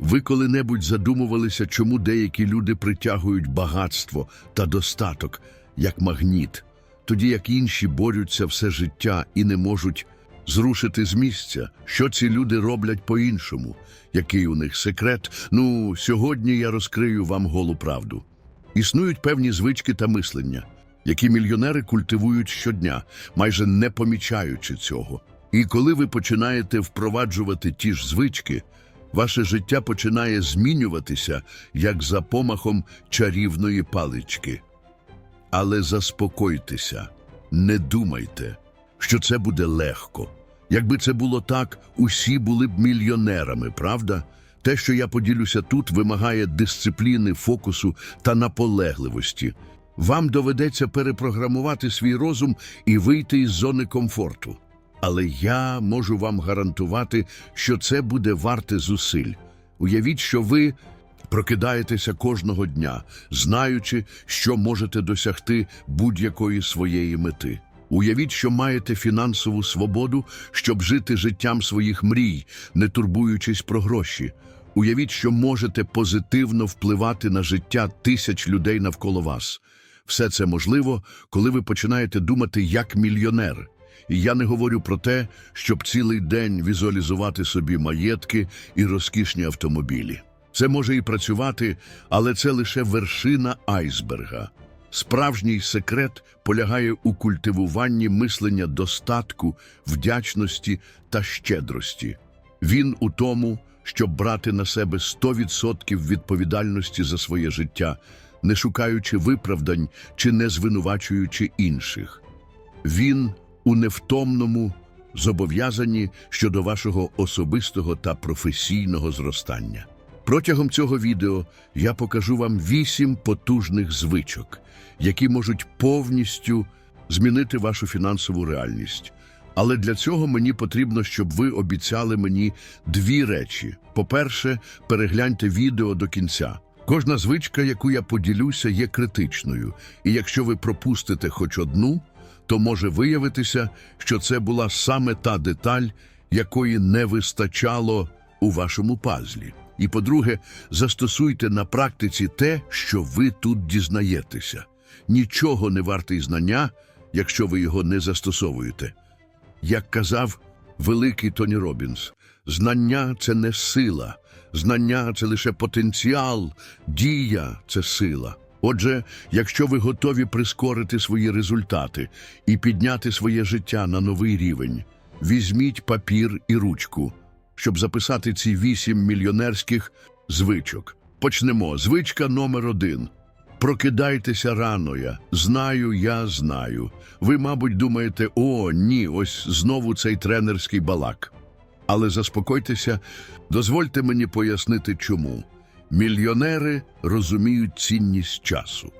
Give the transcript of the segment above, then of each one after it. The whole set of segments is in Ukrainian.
Ви коли-небудь задумувалися, чому деякі люди притягують багатство та достаток як магніт, тоді як інші борються все життя і не можуть зрушити з місця, що ці люди роблять по-іншому, який у них секрет. Ну, сьогодні я розкрию вам голу правду. Існують певні звички та мислення, які мільйонери культивують щодня, майже не помічаючи цього. І коли ви починаєте впроваджувати ті ж звички, ваше життя починає змінюватися, як за помахом чарівної палички. Але заспокойтеся, не думайте, що це буде легко. Якби це було так, усі були б мільйонерами, правда? Те, що я поділюся тут, вимагає дисципліни, фокусу та наполегливості. Вам доведеться перепрограмувати свій розум і вийти із зони комфорту. Але я можу вам гарантувати, що це буде варте зусиль. Уявіть, що ви прокидаєтеся кожного дня, знаючи, що можете досягти будь-якої своєї мети. Уявіть, що маєте фінансову свободу, щоб жити життям своїх мрій, не турбуючись про гроші. Уявіть, що можете позитивно впливати на життя тисяч людей навколо вас. Все це можливо, коли ви починаєте думати як мільйонер. Я не говорю про те, щоб цілий день візуалізувати собі маєтки і розкішні автомобілі. Це може і працювати, але це лише вершина айсберга. Справжній секрет полягає у культивуванні мислення достатку, вдячності та щедрості. Він у тому, щоб брати на себе 100% відповідальності за своє життя, не шукаючи виправдань чи не звинувачуючи інших. Він у невтомному зобов'язанні щодо вашого особистого та професійного зростання. Протягом цього відео я покажу вам вісім потужних звичок, які можуть повністю змінити вашу фінансову реальність. Але для цього мені потрібно, щоб ви обіцяли мені дві речі. По-перше, перегляньте відео до кінця. Кожна звичка, яку я поділюся, є критичною, і якщо ви пропустите хоч одну, то може виявитися, що це була саме та деталь, якої не вистачало у вашому пазлі. І по-друге, застосуйте на практиці те, що ви тут дізнаєтеся. Нічого не вартий знання, якщо ви його не застосовуєте. Як казав великий Тоні Робінс, знання це не сила, знання це лише потенціал, дія це сила. Отже, якщо ви готові прискорити свої результати і підняти своє життя на новий рівень, візьміть папір і ручку, щоб записати ці вісім мільйонерських звичок. Почнемо. Звичка номер один. Прокидайтеся рано я. Знаю, я знаю. Ви, мабуть, думаєте, о, ні, ось знову цей тренерський балак. Але заспокойтеся, дозвольте мені пояснити, чому. Мільйонери розуміють цінність часу.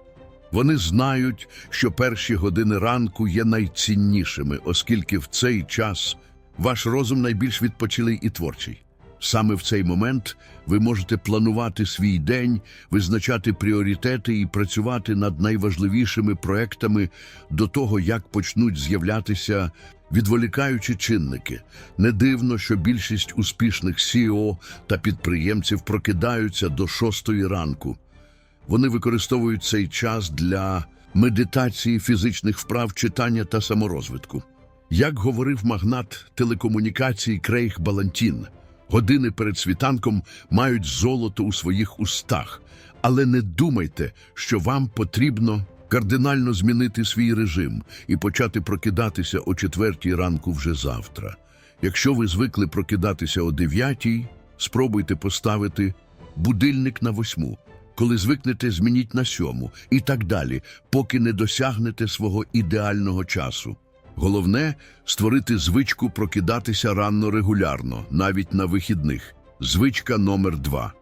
Вони знають, що перші години ранку є найціннішими, оскільки в цей час ваш розум найбільш відпочилий і творчий. Саме в цей момент ви можете планувати свій день, визначати пріоритети і працювати над найважливішими проектами до того, як почнуть з'являтися відволікаючі чинники. Не дивно, що більшість успішних CEO та підприємців прокидаються до шостої ранку. Вони використовують цей час для медитації, фізичних вправ, читання та саморозвитку. Як говорив магнат телекомунікацій Крейг Балантін, години перед світанком мають золото у своїх устах, але не думайте, що вам потрібно кардинально змінити свій режим і почати прокидатися о четвертій ранку вже завтра. Якщо ви звикли прокидатися о дев'ятій, спробуйте поставити будильник на восьму. Коли звикнете, змініть на сьому і так далі, поки не досягнете свого ідеального часу. Головне створити звичку прокидатися рано регулярно, навіть на вихідних. Звичка номер два.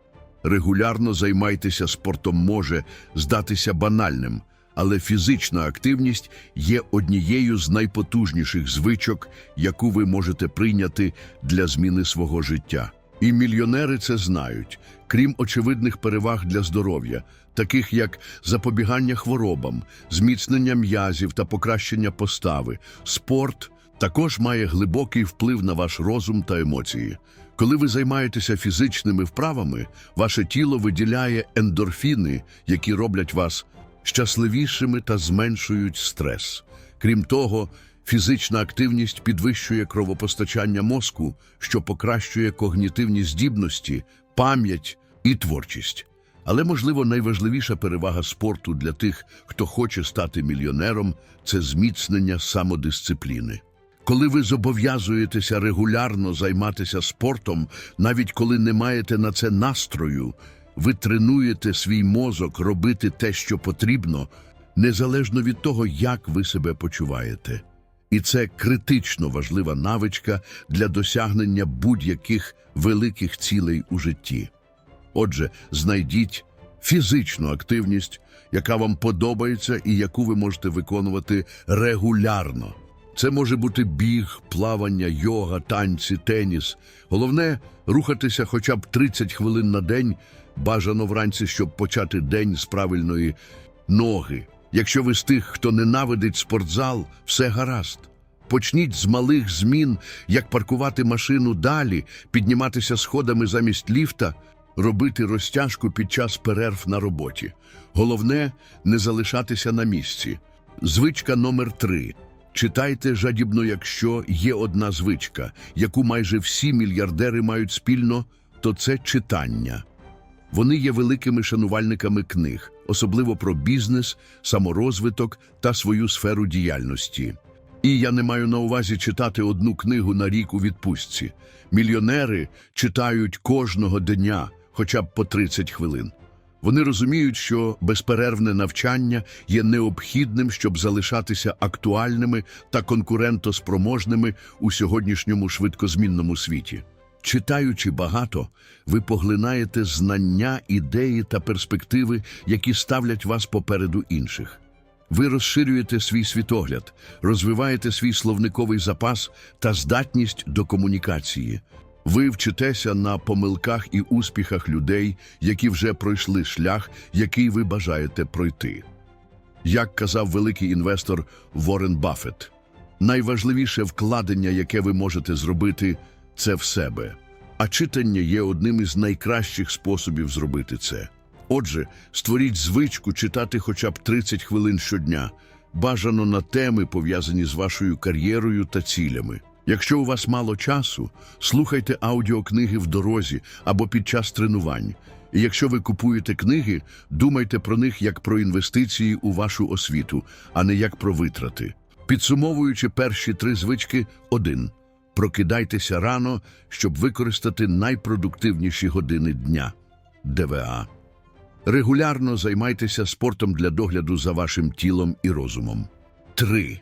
Регулярно займайтеся спортом може здатися банальним, але фізична активність є однією з найпотужніших звичок, яку ви можете прийняти для зміни свого життя. І мільйонери це знають, крім очевидних переваг для здоров'я, таких як запобігання хворобам, зміцнення м'язів та покращення постави. Спорт також має глибокий вплив на ваш розум та емоції. Коли ви займаєтеся фізичними вправами, ваше тіло виділяє ендорфіни, які роблять вас щасливішими та зменшують стрес. Крім того, фізична активність підвищує кровопостачання мозку, що покращує когнітивні здібності, пам'ять і творчість. Але, можливо, найважливіша перевага спорту для тих, хто хоче стати мільйонером, це зміцнення самодисципліни. Коли ви зобов'язуєтеся регулярно займатися спортом, навіть коли не маєте на це настрою, ви тренуєте свій мозок робити те, що потрібно, незалежно від того, як ви себе почуваєте. І це критично важлива навичка для досягнення будь-яких великих цілей у житті. Отже, знайдіть фізичну активність, яка вам подобається і яку ви можете виконувати регулярно. Це може бути біг, плавання, йога, танці, теніс. Головне рухатися хоча б 30 хвилин на день, бажано вранці, щоб почати день з правильної ноги. Якщо ви з тих, хто ненавидить спортзал, все гаразд. Почніть з малих змін, як паркувати машину далі, підніматися сходами замість ліфта, робити розтяжку під час перерв на роботі. Головне не залишатися на місці. Звичка номер три. Читайте жадібно, якщо є одна звичка, яку майже всі мільярдери мають спільно, то це читання. Вони є великими шанувальниками книг, особливо про бізнес, саморозвиток та свою сферу діяльності. І я не маю на увазі читати одну книгу на рік у відпустці. Мільйонери читають кожного дня, хоча б по 30 хвилин. Вони розуміють, що безперервне навчання є необхідним, щоб залишатися актуальними та конкурентоспроможними у сьогоднішньому швидкозмінному світі. Читаючи багато, ви поглинаєте знання, ідеї та перспективи, які ставлять вас попереду інших. Ви розширюєте свій світогляд, розвиваєте свій словниковий запас та здатність до комунікації. Ви вчитеся на помилках і успіхах людей, які вже пройшли шлях, який ви бажаєте пройти. Як казав великий інвестор Ворен Баффет, найважливіше вкладення, яке ви можете зробити, це в себе. А читання є одним із найкращих способів зробити це. Отже, створіть звичку читати хоча б 30 хвилин щодня, бажано на теми, пов'язані з вашою кар'єрою та цілями. Якщо у вас мало часу, слухайте аудіокниги в дорозі або під час тренувань. І якщо ви купуєте книги, думайте про них як про інвестиції у вашу освіту, а не як про витрати. Підсумовуючи перші три звички, один. Прокидайтеся рано, щоб використати найпродуктивніші години дня. ДВА. Регулярно займайтеся спортом для догляду за вашим тілом і розумом. 3.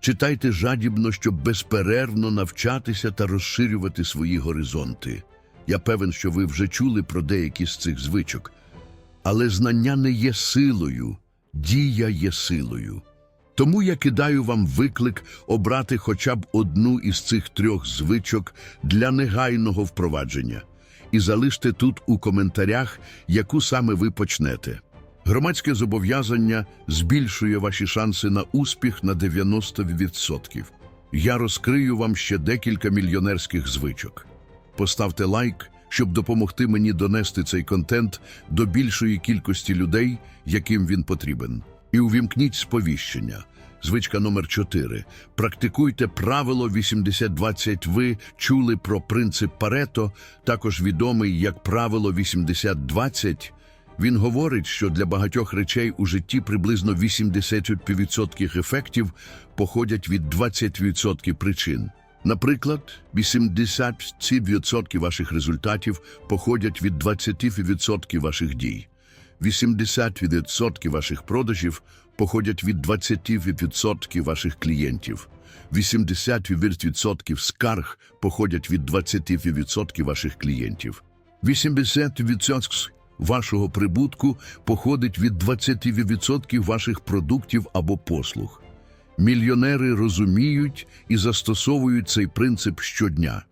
Читайте жадібно, щоб безперервно навчатися та розширювати свої горизонти. Я певен, що ви вже чули про деякі з цих звичок. Але знання не є силою, дія є силою. Тому я кидаю вам виклик обрати хоча б одну із цих трьох звичок для негайного впровадження. І залиште тут у коментарях, яку саме ви почнете. Громадське зобов'язання збільшує ваші шанси на успіх на 90%. Я розкрию вам ще декілька мільйонерських звичок. Поставте лайк, щоб допомогти мені донести цей контент до більшої кількості людей, яким він потрібен. І увімкніть сповіщення. Звичка номер 4. Практикуйте правило 80-20. Ви чули про принцип Парето, також відомий як правило 80-20. Він говорить, що для багатьох речей у житті приблизно 80% ефектів походять від 20% причин. Наприклад, 87% ваших результатів походять від 20% ваших дій. 80% ваших продажів походять від 20% ваших клієнтів. 80% скарг походять від 20% ваших клієнтів. 80% вашого прибутку походить від 20% ваших продуктів або послуг. Мільйонери розуміють і застосовують цей принцип щодня.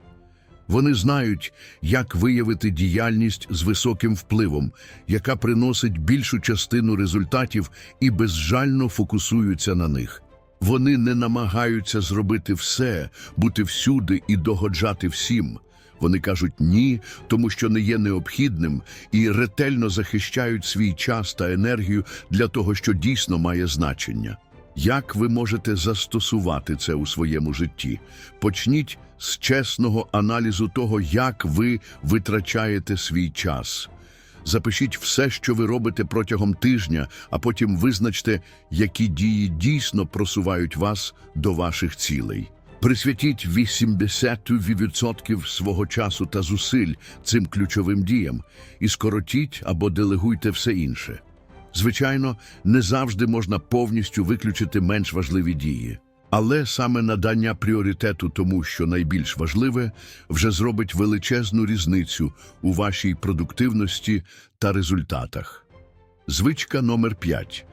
Вони знають, як виявити діяльність з високим впливом, яка приносить більшу частину результатів і безжально фокусуються на них. Вони не намагаються зробити все, бути всюди і догоджати всім. Вони кажуть ні, тому що не є необхідним, і ретельно захищають свій час та енергію для того, що дійсно має значення. Як ви можете застосувати це у своєму житті? Почніть з чесного аналізу того, як ви витрачаєте свій час. Запишіть все, що ви робите протягом тижня, а потім визначте, які дії дійсно просувають вас до ваших цілей. Присвятіть 80% свого часу та зусиль цим ключовим діям і скоротіть або делегуйте все інше. Звичайно, не завжди можна повністю виключити менш важливі дії. Але саме надання пріоритету тому, що найбільш важливе, вже зробить величезну різницю у вашій продуктивності та результатах. Звичка номер 5.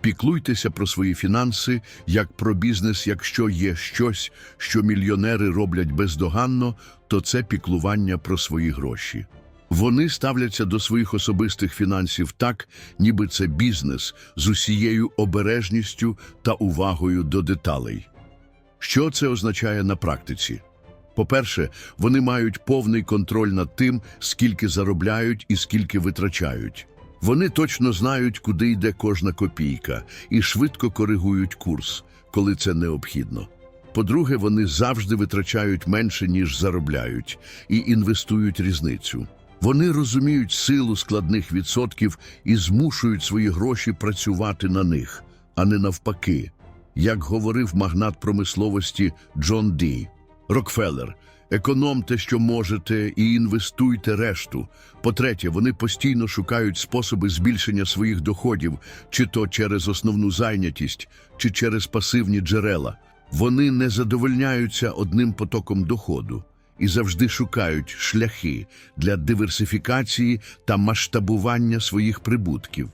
Піклуйтеся про свої фінанси як про бізнес, якщо є щось, що мільйонери роблять бездоганно, то це піклування про свої гроші. Вони ставляться до своїх особистих фінансів так, ніби це бізнес з усією обережністю та увагою до деталей. Що це означає на практиці? По-перше, вони мають повний контроль над тим, скільки заробляють і скільки витрачають. Вони точно знають, куди йде кожна копійка, і швидко коригують курс, коли це необхідно. По-друге, вони завжди витрачають менше, ніж заробляють, і інвестують різницю. Вони розуміють силу складних відсотків і змушують свої гроші працювати на них, а не навпаки. Як говорив магнат промисловості Джон Ді. Рокфеллер, економте, що можете, і інвестуйте решту. По-третє, вони постійно шукають способи збільшення своїх доходів, чи то через основну зайнятість, чи через пасивні джерела. Вони не задовольняються одним потоком доходу і завжди шукають шляхи для диверсифікації та масштабування своїх прибутків.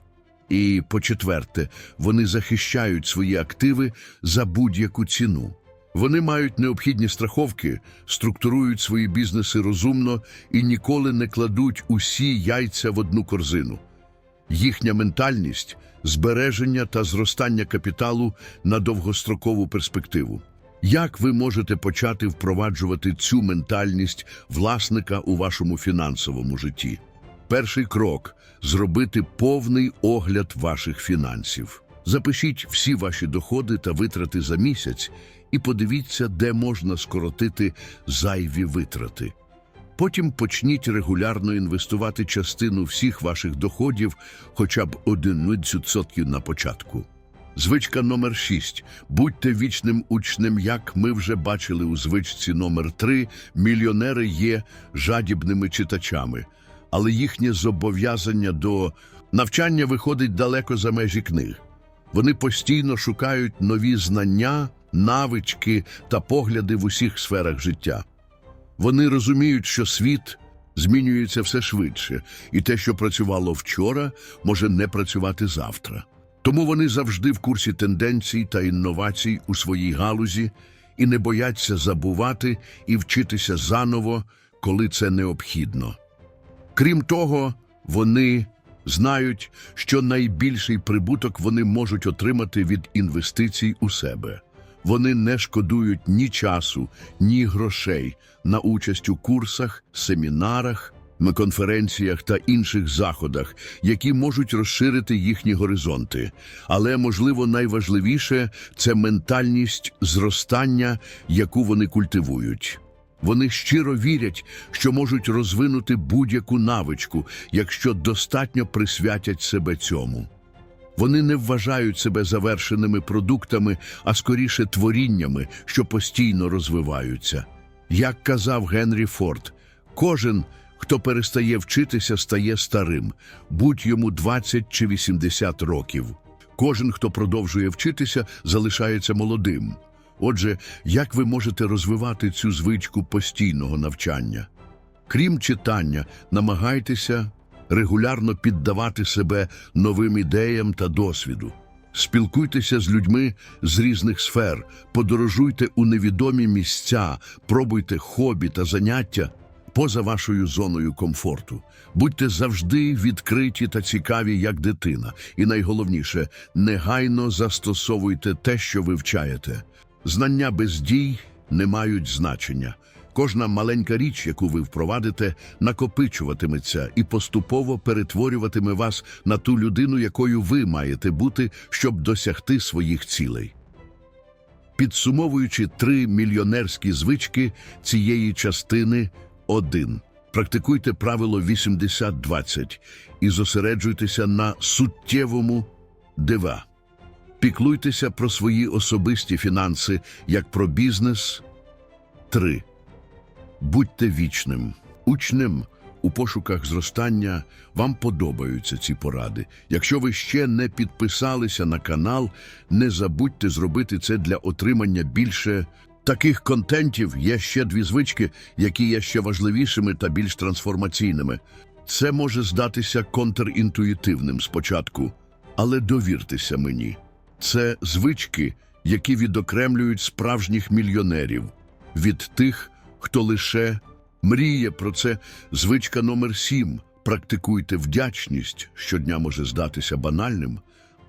І, по-четверте, вони захищають свої активи за будь-яку ціну. Вони мають необхідні страховки, структурують свої бізнеси розумно і ніколи не кладуть усі яйця в одну корзину. Їхня ментальність збереження та зростання капіталу на довгострокову перспективу. Як ви можете почати впроваджувати цю ментальність власника у вашому фінансовому житті? Перший крок зробити повний огляд ваших фінансів. Запишіть всі ваші доходи та витрати за місяць і подивіться, де можна скоротити зайві витрати. Потім почніть регулярно інвестувати частину всіх ваших доходів, хоча б 1% на початку. Звичка номер 6. Будьте вічним учнем, як ми вже бачили у звичці номер 3 мільйонери є жадібними читачами, але їхнє зобов'язання до навчання виходить далеко за межі книг. Вони постійно шукають нові знання, навички та погляди в усіх сферах життя. Вони розуміють, що світ змінюється все швидше, і те, що працювало вчора, може не працювати завтра. Тому вони завжди в курсі тенденцій та інновацій у своїй галузі і не бояться забувати і вчитися заново, коли це необхідно. Крім того, вони знають, що найбільший прибуток вони можуть отримати від інвестицій у себе. Вони не шкодують ні часу, ні грошей на участь у курсах, семінарах, на конференціях та інших заходах, які можуть розширити їхні горизонти. Але, можливо, найважливіше це ментальність зростання, яку вони культивують. Вони щиро вірять, що можуть розвинути будь-яку навичку, якщо достатньо присвятять себе цьому. Вони не вважають себе завершеними продуктами, а скоріше творіннями, що постійно розвиваються. Як казав Генрі Форд, кожен, хто перестає вчитися, стає старим, будь йому 20 чи 80 років. Кожен, хто продовжує вчитися, залишається молодим. Отже, як ви можете розвивати цю звичку постійного навчання? Крім читання, намагайтеся регулярно піддавати себе новим ідеям та досвіду. Спілкуйтеся з людьми з різних сфер, подорожуйте у невідомі місця, пробуйте хобі та заняття поза вашою зоною комфорту. Будьте завжди відкриті та цікаві, як дитина. І найголовніше, негайно застосовуйте те, що ви вчаєте. Знання без дій не мають значення. Кожна маленька річ, яку ви впровадите, накопичуватиметься і поступово перетворюватиме вас на ту людину, якою ви маєте бути, щоб досягти своїх цілей. Підсумовуючи три мільйонерські звички цієї частини 1. Практикуйте правило 80-20 і зосереджуйтеся на суттєвому дива. Піклуйтеся про свої особисті фінанси як про бізнес. 3. Будьте вічним, учнем у пошуках зростання. Вам подобаються ці поради. Якщо ви ще не підписалися на канал, не забудьте зробити це для отримання більше таких контентів. Є ще дві звички, які є ще важливішими та більш трансформаційними. Це може здатися контрінтуїтивним спочатку, але довіртеся мені. Це звички, які відокремлюють справжніх мільйонерів від тих, хто лише мріє про це. Звичка номер сім. Практикуйте вдячність. Щодня може здатися банальним,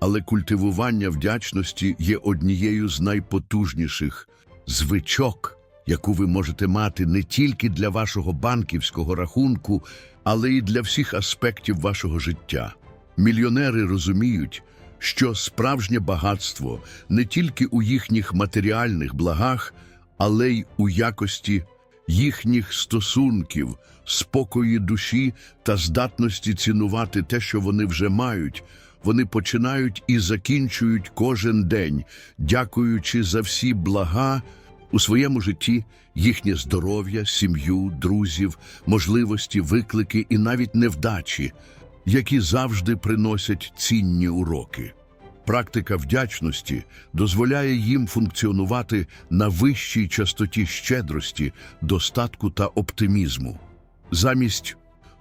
але культивування вдячності є однією з найпотужніших звичок, яку ви можете мати не тільки для вашого банківського рахунку, але й для всіх аспектів вашого життя. Мільйонери розуміють, що справжнє багатство не тільки у їхніх матеріальних благах, але й у якості їхніх стосунків, спокої душі та здатності цінувати те, що вони вже мають. Вони починають і закінчують кожен день, дякуючи за всі блага у своєму житті, їхнє здоров'я, сім'ю, друзів, можливості, виклики і навіть невдачі, які завжди приносять цінні уроки. Практика вдячності дозволяє їм функціонувати на вищій частоті щедрості, достатку та оптимізму. Замість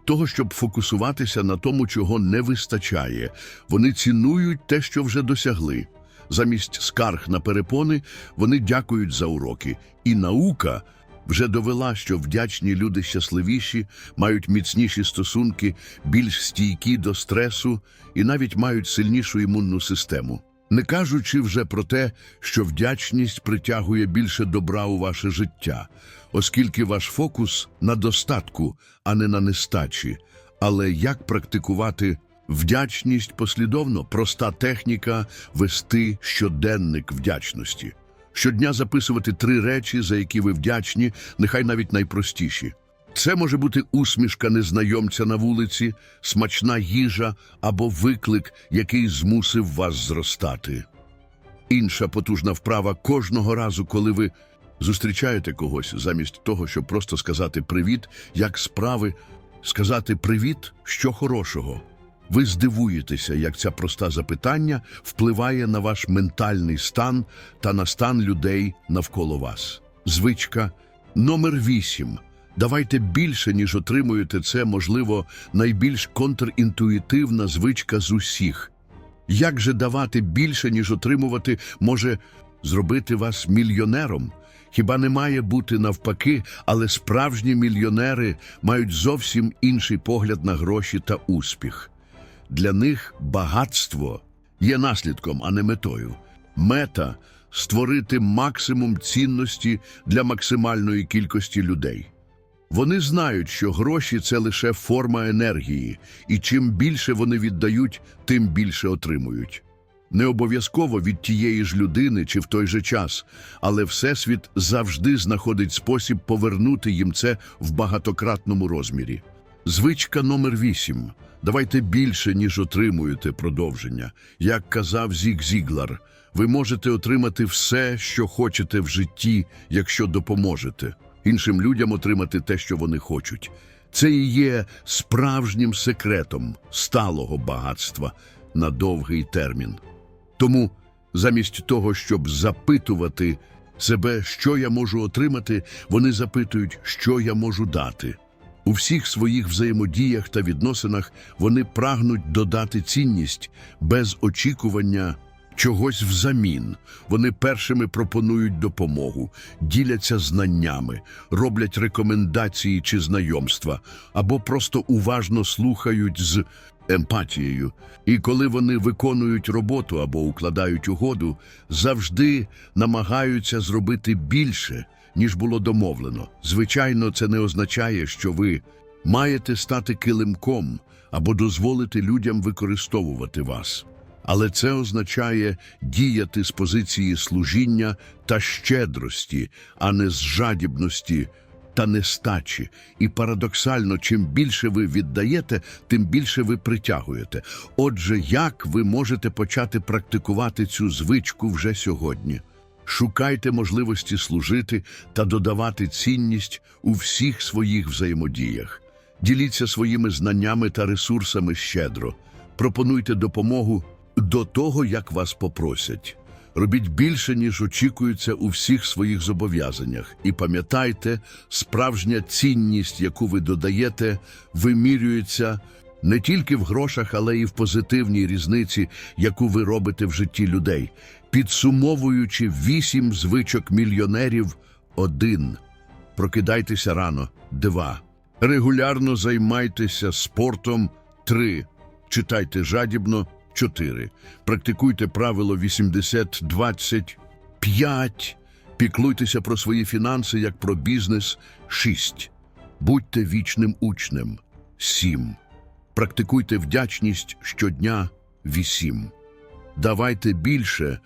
того, щоб фокусуватися на тому, чого не вистачає, вони цінують те, що вже досягли. Замість скарг на перепони вони дякують за уроки. І наука вже довела, що вдячні люди щасливіші, мають міцніші стосунки, більш стійкі до стресу і навіть мають сильнішу імунну систему. Не кажучи вже про те, що вдячність притягує більше добра у ваше життя, оскільки ваш фокус на достатку, а не на нестачі. Але як практикувати вдячність послідовно? Проста техніка вести щоденник вдячності. Щодня записувати три речі, за які ви вдячні, нехай навіть найпростіші. Це може бути усмішка незнайомця на вулиці, смачна їжа або виклик, який змусив вас зростати. Інша потужна вправа кожного разу, коли ви зустрічаєте когось, замість того, щоб просто сказати привіт, як справи, сказати привіт, що хорошого. Ви здивуєтеся, як ця проста запитання впливає на ваш ментальний стан та на стан людей навколо вас. Звичка номер вісім. Давайте більше, ніж отримуєте це, можливо, найбільш контрінтуїтивна звичка з усіх. Як же давати більше, ніж отримувати, може зробити вас мільйонером? Хіба не має бути навпаки, але справжні мільйонери мають зовсім інший погляд на гроші та успіх. Для них багатство є наслідком, а не метою. Мета створити максимум цінності для максимальної кількості людей. Вони знають, що гроші це лише форма енергії, і чим більше вони віддають, тим більше отримують. Не обов'язково від тієї ж людини чи в той же час, але Всесвіт завжди знаходить спосіб повернути їм це в багатократному розмірі. Звичка номер вісім. Давайте більше, ніж отримуєте продовження. Як казав Зіг Зіглар, ви можете отримати все, що хочете в житті, якщо допоможете іншим людям отримати те, що вони хочуть. Це і є справжнім секретом сталого багатства на довгий термін. Тому, замість того, щоб запитувати себе, що я можу отримати, вони запитують, що я можу дати. У всіх своїх взаємодіях та відносинах вони прагнуть додати цінність без очікування чогось взамін. Вони першими пропонують допомогу, діляться знаннями, роблять рекомендації чи знайомства, або просто уважно слухають з емпатією. І коли вони виконують роботу або укладають угоду, завжди намагаються зробити більше, ніж було домовлено. Звичайно, це не означає, що ви маєте стати килимком або дозволити людям використовувати вас. Але це означає діяти з позиції служіння та щедрості, а не з жадібності та нестачі. І парадоксально, чим більше ви віддаєте, тим більше ви притягуєте. Отже, як ви можете почати практикувати цю звичку вже сьогодні? Шукайте можливості служити та додавати цінність у всіх своїх взаємодіях. Діліться своїми знаннями та ресурсами щедро. Пропонуйте допомогу до того, як вас попросять. Робіть більше, ніж очікується у всіх своїх зобов'язаннях. І пам'ятайте, справжня цінність, яку ви додаєте, вимірюється не тільки в грошах, але й в позитивній різниці, яку ви робите в житті людей. Підсумовуючи вісім звичок мільйонерів, один. Прокидайтеся рано. Два. Регулярно займайтеся спортом. Три. Читайте жадібно. Чотири. Практикуйте правило 80-20. П'ять. Піклуйтеся про свої фінанси як про бізнес. Шість. Будьте вічним учнем. Сім. Практикуйте вдячність щодня. Вісім. Давайте більше,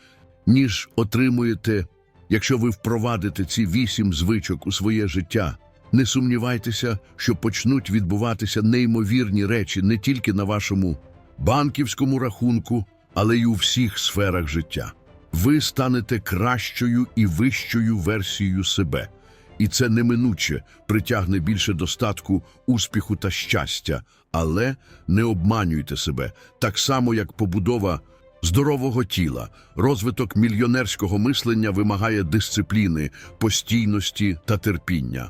ніж отримуєте, якщо ви впровадите ці вісім звичок у своє життя. Не сумнівайтеся, що почнуть відбуватися неймовірні речі не тільки на вашому банківському рахунку, але й у всіх сферах життя. Ви станете кращою і вищою версією себе, і це неминуче притягне більше достатку, успіху та щастя. Але не обманюйте себе, так само як побудова здорового тіла, розвиток мільйонерського мислення вимагає дисципліни, постійності та терпіння.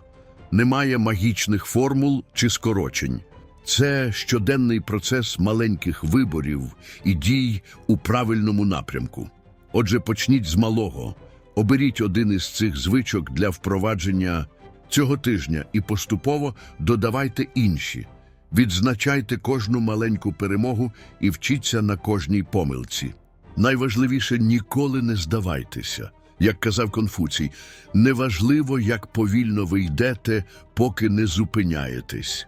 Немає магічних формул чи скорочень. Це щоденний процес маленьких виборів і дій у правильному напрямку. Отже, почніть з малого. Оберіть один із цих звичок для впровадження цього тижня і поступово додавайте інші. Відзначайте кожну маленьку перемогу і вчіться на кожній помилці. Найважливіше ніколи не здавайтеся. Як казав Конфуцій, неважливо, як повільно ви йдете, поки не зупиняєтесь.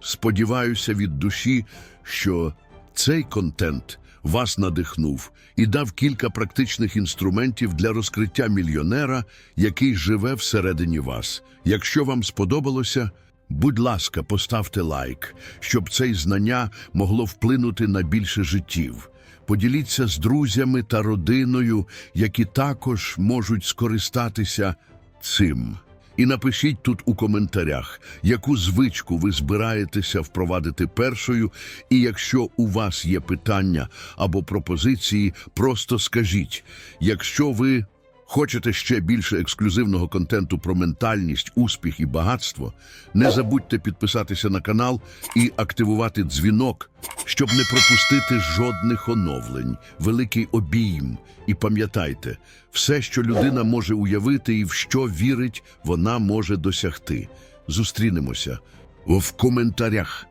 Сподіваюся від душі, що цей контент вас надихнув і дав кілька практичних інструментів для розкриття мільйонера, який живе всередині вас. Якщо вам сподобалося, будь ласка, поставте лайк, щоб це знання могло вплинути на більше життів. Поділіться з друзями та родиною, які також можуть скористатися цим. І напишіть тут у коментарях, яку звичку ви збираєтеся впровадити першою, і якщо у вас є питання або пропозиції, просто скажіть. Якщо ви хочете ще більше ексклюзивного контенту про ментальність, успіх і багатство, не забудьте підписатися на канал і активувати дзвінок, щоб не пропустити жодних оновлень, великий обійм. І пам'ятайте, все, що людина може уявити і в що вірить, вона може досягти. Зустрінемося в коментарях.